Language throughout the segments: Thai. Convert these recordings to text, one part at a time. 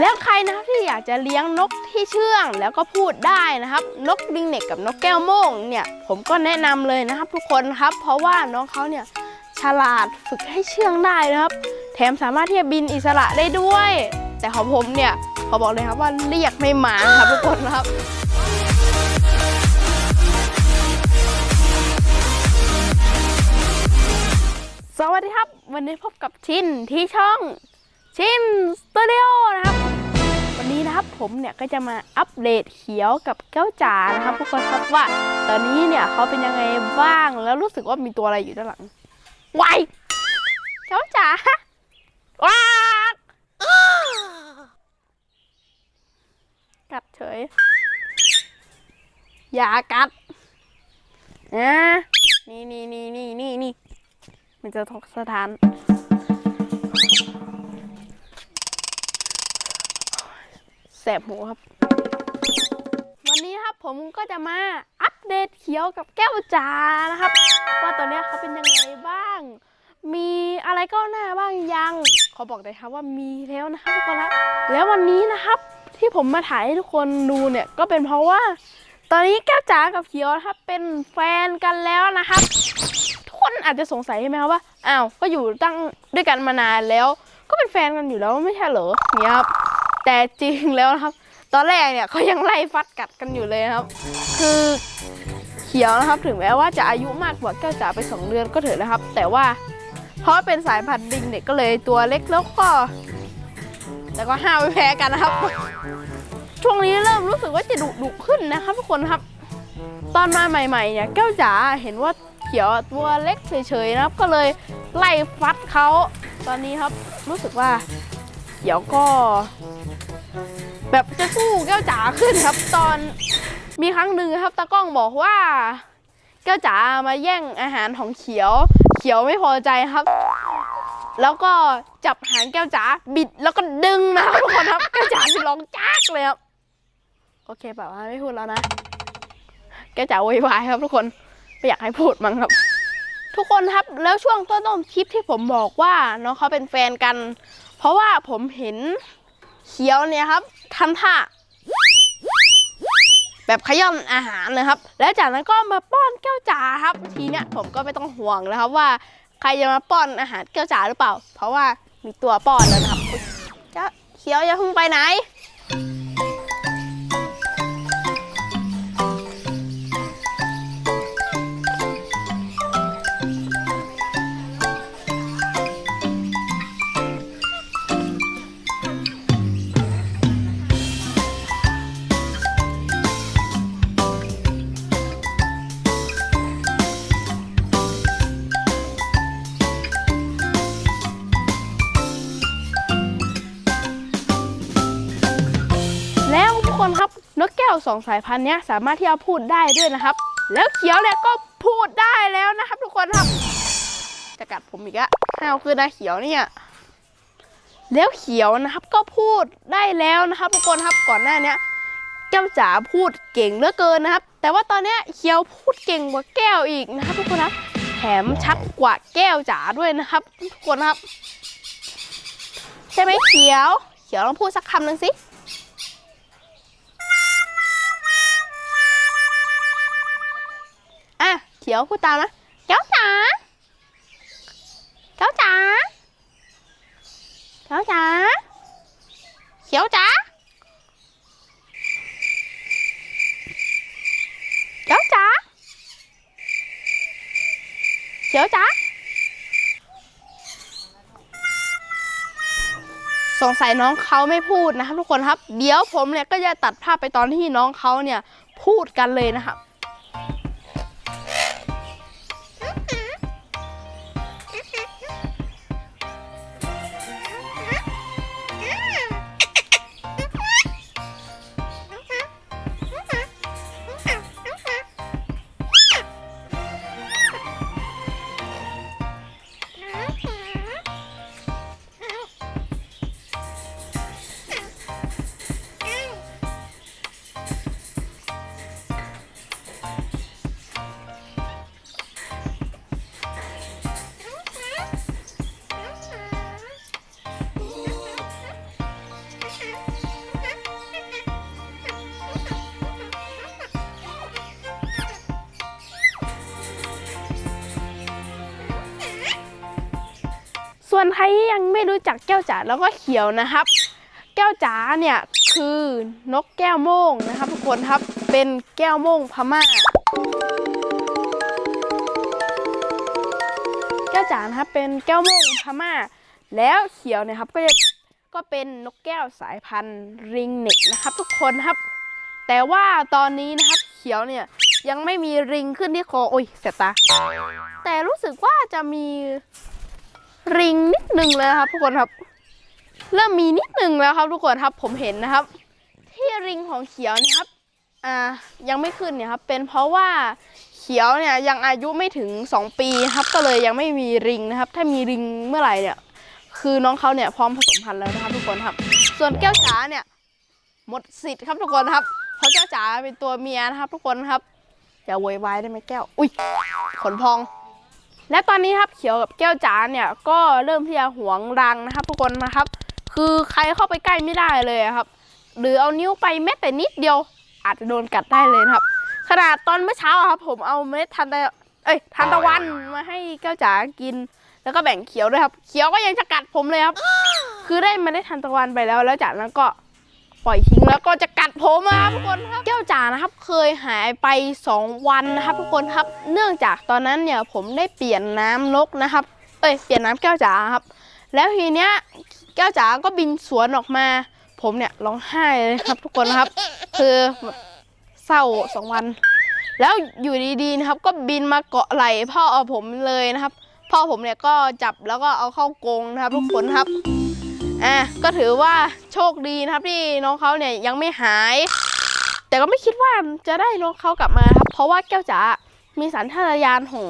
แล้วใครนะครับที่อยากจะเลี้ยงนกที่เชื่องแล้วก็พูดได้นะครับ นกดิงเน็กกับนกแก้วโม่งเนี่ยผมก็แนะนำเลยนะครับทุกคนครับ เพราะว่าน้องเขาเนี่ยฉลาดฝึกให้เชื่องได้นะครับ แถมสามารถที่จะบินอิสระได้ด้วย แต่ของผมเนี่ยขอบอกเลยครับว่าเรียกไม่มาครับทุกคนครับสวัสดีครับ วันนี้พบกับชินที่ช่อง ชินสตูดิโอนะครับ วันนี้นะครับผมเนี่ยก็จะมาอัปเดตเขียวกับแก้วจ๋านะครับทุกคนครับว่า ตอนนี้เนี่ยเขาเป็นยังไงบ้างแล้วรู้สึกว่ามีตัวอะไรอยู่ด้านหลังวายแก้วจ๋าว้ากัดเฉย อย่ากัดนะนี่นี่นี่นี่นี่นี่มันจะทกสถาน แสบหูครับ วันนี้ครับผมก็จะมาอัปเดตเขียวกับแก้วจ๋านะครับ ว่าตอนนี้เขาเป็นยังไงบ้าง มีอะไรก้าวหน้าบ้างยังขอบอกเลยครับว่ามีแล้วนะครับทุกคนครับแล้ววันนี้นะครับ ที่ผมมาถ่ายให้ทุกคนดูเนี่ยก็เป็นเพราะว่า ตอนนี้แก้วจ๋ากับเขียวนะครับเป็นแฟนกันแล้วนะครับทุกคนอาจจะสงสัยใช่ไหมครับว่าอ้าวก็อยู่ตั้งด้วยกันมานานแล้ว ก็เป็นแฟนกันอยู่แล้วไม่ใช่เหรอเนี่ยครับ แต่จริงแล้วนะครับ ตอนแรกเนี่ยเขายังไล่ฟัดกัดกันอยู่เลยนะครับ คือเขียวนะครับถึงแม้ว่าจะอายุมากกว่าแก้วจ๋าไปสองเดือนก็เถอะนะครับ แต่ว่าเพราะเป็นสายพันธุ์ดิงเนี่ยก็เลยตัวเล็กแล้วก็ แต่ก็ห้าวไม่แพ้กันนะครับ ช่วงนี้เริ่มรู้สึกว่าจะดุดุขึ้นนะครับทุกคนครับ ตอนมาใหม่ ๆ เนี่ยแก้วจ๋าเห็นว่าเขียวตัวเล็กเฉยๆนะครับ ก็เลยไล่ฟัดเขาตอนนี้ครับรู้สึกว่าเขียวก็ แบบจะสู้แก้วจ๋าขึ้นครับ ตอนมีครั้งหนึ่งครับตากล้องบอกว่า แก้วจ๋ามาแย่งอาหารของเขียว เขียวไม่พอใจครับ แล้วก็จับหางแก้วจ๋าบิดแล้วก็ดึงนะครับทุกคนครับแก้วจ๋าจะร้องจ้ากเลยครับโอเคแบบว่าไม่พูดแล้วนะ แก้วจ๋าโวยวายครับทุกคนไม่อยากให้พูดมั้งครับ ทุกคนครับแล้วช่วงต้นๆคลิปที่ผมบอกว่าน้องเขาเป็นแฟนกัน เพราะว่าผมเห็น เขียวเนี่ยครับทำท่าแบบขย่อนอาหารนะครับ แล้วจากนั้นก็มาป้อนแก้วจ๋าครับ ทีเนี้ยผมก็ไม่ต้องห่วงแล้วครับว่าใครจะมาป้อนอาหารแก้วจ๋าหรือเปล่า เพราะว่ามีตัวป้อนแล้วนะครับเจ้าเขียวอย่าเพิ่งไปไหน สองสายพันธุ์นี้สามารถที่จะพูดได้ด้วยนะครับ แล้วเขียวเนี่ยก็พูดได้แล้วนะครับ ทุกคนครับ จะกัดผมอีกอะห้าคือนะเขียวเนี่ยแล้วเขียวนะครับก็พูดได้แล้วนะครับทุกคนครับก่อนหน้าเนี้ยแก้วจ๋าพูดเก่งเหลือเกินนะครับ แต่ว่าตอนนี้เขียวพูดเก่งกว่าแก้วอีกนะครับ ทุกคนครับแถมชัดกว่าแก้วจ๋าด้วยนะครับ ทุกคนครับ ใช่ไหมเขียว เขียวลองพูดสักคำหนึ่งสิ ขียวพูดตามนะเจ้าจ๋าเจ้าจ๋าเจ้าจ๋าเขียวจ๋าเจ้าจ๋าเขียวจ๋าสงสัยน้องเขาไม่พูดนะครับทุกคนครับ เดี๋ยวผมเนี่ยก็จะตัดภาพไปตอนที่น้องเขาเนี่ยพูดกันเลยนะครับ ส่วนใครที่ยังไม่รู้จักแก้วจ๋าแล้วก็เขียวนะครับ แก้วจ๋าเนี่ยคือนกแก้วโม่งนะครับ ทุกคนครับเป็นแก้วโม่งพม่า แก้วจ๋านะครับเป็นแก้วโม่งพม่า แล้วเขียวเนะครับก็จะก็เป็นนกแก้วสายพันธุ์ริงเน็กนะครับ ทุกคนครับ แต่ว่าตอนนี้นะครับเขียวเนี่ยยังไม่มีริงขึ้นที่คอโอ้ยเสียตา แต่รู้สึกว่าจะมี ริงนิดนึงเลยนะครับทุกคนครับ เริ่มมีนิดนึงแล้วครับทุกคนครับผมเห็นนะครับ ที่ริงของเขียวนะครับอ่ายังไม่ขึ้นเนี่ยครับเป็นเพราะว่าเขียวเนี่ยยังอายุไม่ถึง 2 ปีครับ ก็เลยยังไม่มีริงนะครับ ถ้ามีริงเมื่อไหร่เนี่ยคือน้องเขาเนี่ยพร้อมผสมพันธุ์แล้วนะครับ ทุกคนครับ ส่วนแก้วจ๋าเนี่ยหมดสิทธิ์ครับทุกคนครับ เพราะแก้วจ๋าเป็นตัวเมียนะครับ ทุกคนครับอย่าโวยวายได้ไหมแก้ว อุ้ยขนพอง และตอนนี้ครับเขียวกับแก้วจ๋าเนี่ยก็เริ่มที่จะหวงรังนะครับ ทุกคนนะครับ คือใครเข้าไปใกล้ไม่ได้เลยครับ หรือเอานิ้วไปแม้แต่นิดเดียว อาจจะโดนกัดได้เลยครับ ขนาดตอนเมื่อเช้าครับ ผมเอาเม็ดทันตะเอ้ยทันตะวันมาให้แก้วจ๋ากิน แล้วก็แบ่งเขียวด้วยครับ เขียวก็ยังจะกัดผมเลยครับ คือได้มาได้ทันตะวันไปแล้ว แล้วจากนั้นก็ ปล่อยทิ้งแล้วก็จะกัดผมอะครับทุกคนครับแก้วจ๋านะครับเคยหายไป 2 วันนะครับทุกคนครับ เนื่องจากตอนนั้นเนี่ยผมได้เปลี่ยนน้ำนกนะครับ เอ้ยเปลี่ยนน้ำแก้วจ๋าครับ แล้วทีเนี้ยแก้วจ๋าก็บินสวนออกมา ผมเนี่ยร้องไห้เลยครับ ทุกคนครับ คือเศร้าสองวัน แล้วอยู่ดีๆนะครับ ก็บินมาเกาะไหล่พ่อผมเลยนะครับพ่อผมเนี่ยก็จับแล้วก็เอาเข้ากรงนะครับ ทุกคนครับ อะก็ถือว่าโชคดีนะครับที่น้องเขาเนี่ยยังไม่หาย แต่ก็ไม่คิดว่าจะได้น้องเขากลับมาครับ เพราะว่าแก้วจ๋ามีสัญชาตญาณของ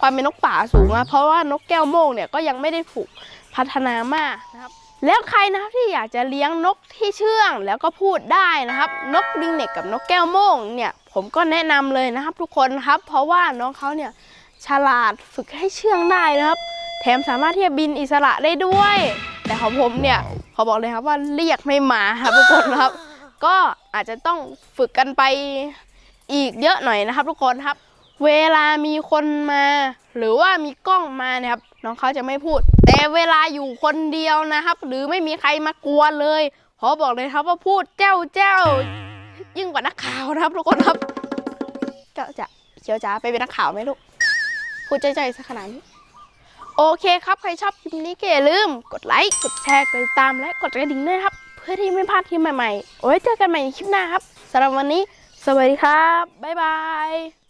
ความเป็นนกป่าสูงนะเพราะว่านกแก้วโม่งเนี่ยก็ยังไม่ได้ผูกพัฒนามากนะครับ แล้วใครนะครับที่อยากจะเลี้ยงนกที่เชื่องแล้วก็พูดได้นะครับ นกลิงเน็กกับนกแก้วโม่งเนี่ย ผมก็แนะนำเลยนะครับ ทุกคนครับ เพราะว่าน้องเขาเนี่ยฉลาดฝึกให้เชื่องได้นะครับ แถมสามารถที่จะบินอิสระได้ด้วย แต่ของผมเนี่ยขอบอกเลยครับว่าเรียกไม่มาครับทุกคนครับ ก็อาจจะต้องฝึกกันไปอีกเยอะหน่อยนะครับ ทุกคนครับ เวลามีคนมา หรือว่ามีกล้องมาเนี่ยครับน้องเขาจะไม่พูด แต่เวลาอยู่คนเดียวนะครับ หรือไม่มีใครมากวนเลยขอบอกเลยครับว่าพูดเจ้าเจ้า ยิ่งกว่านักข่าวนะครับ ทุกคนครับ เจ้าจะเขียวจ๋าไปเป็นนักข่าวไหมลูกพูดใจใจสักขนาดนี้ โอเคครับ ใครชอบคลิปนี้ก็อย่าลืม กดไลค์ กดแชร์ กดติดตาม และกดกระดิ่งด้วยครับ เพื่อที่ไม่พลาดคลิปใหม่ๆ โอ้ยเจอกันใหม่ในคลิปหน้าครับสำหรับวันนี้ สวัสดีครับ บ๊ายบาย